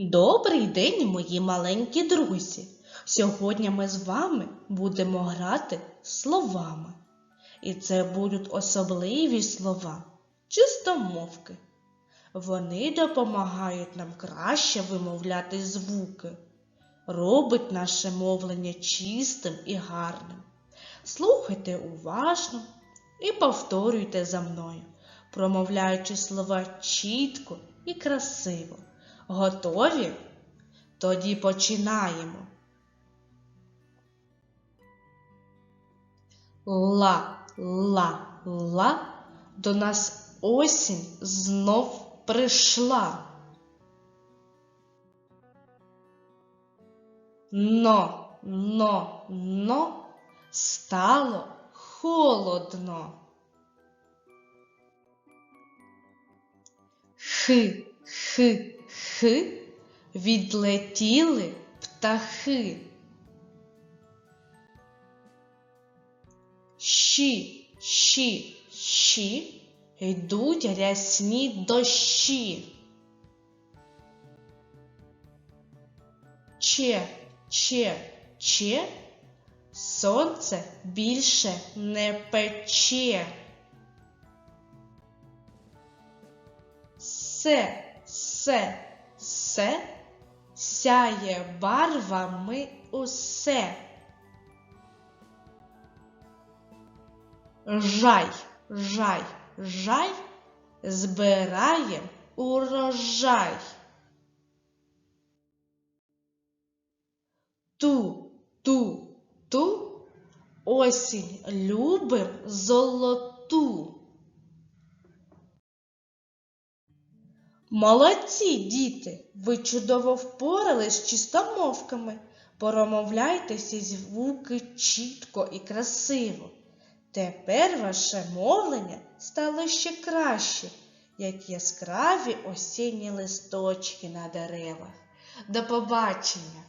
Добрий день, мої маленькі друзі! Сьогодні ми з вами будемо грати словами. І це будуть особливі слова, чистомовки. Вони допомагають нам краще вимовляти звуки, робить наше мовлення чистим і гарним. Слухайте уважно і повторюйте за мною, промовляючи слова чітко і красиво. Готові? Тоді починаємо. Ла, ла, ла, до нас осінь знов прийшла. Но, но, но стало холодно. Хи, хи, хи, відлетіли птахи. Щі, щі, щі, йдуть рясні дощі. Че, че, че, сонце більше не пече. Се, се, се, сяє барвами усе. Жай, жай, жай, збираєм урожай. Ту, ту, ту, осінь любим золоту. Молодці, діти! Ви чудово впорались з чистомовками. Промовляйте всі звуки чітко і красиво. Тепер ваше мовлення стало ще краще, як яскраві осінні листочки на деревах. До побачення!